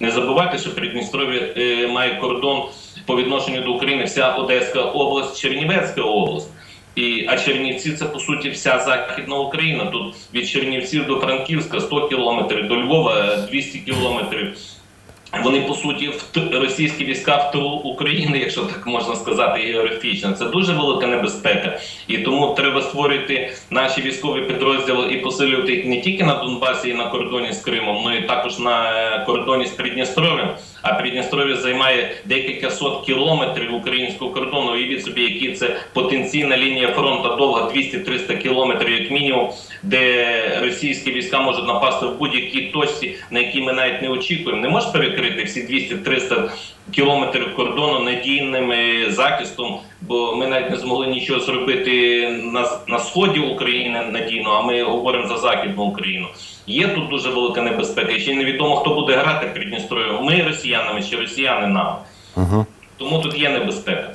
Не забувайте, що Придністров'я е, має кордон по відношенню до України вся Одеська область, Чернівецька область. І, а Чернівці це по суті вся західна Україна. Тут від Чернівців до Франківська 100 кілометрів, до Львова 200 кілометрів. Вони по суті в російські війська в тилу України, якщо так можна сказати, географічно. Це дуже велика небезпека, і тому треба створювати наші військові підрозділи і посилювати їх не тільки на Донбасі і на кордоні з Кримом, але й також на е, кордоні з Придністров'ям. А Придністров'я займає декілька сот кілометрів українського кордону. Уявіть собі, які це потенційна лінія фронту довга 200-300 кілометрів, як мінімум, де російські війська можуть напасти в будь-якій точці, на якій ми навіть не очікуємо. Не можеш перекрити всі 200-300 кілометрів кордону надійним е, захистом, бо ми навіть не змогли нічого зробити на, на сході України надійно, а ми говоримо за західну Україну. Є тут дуже велика небезпека. І ще невідомо, хто буде грати Придністров'я. Ми росіянами чи росіяни нам. Угу. Тому тут є небезпека.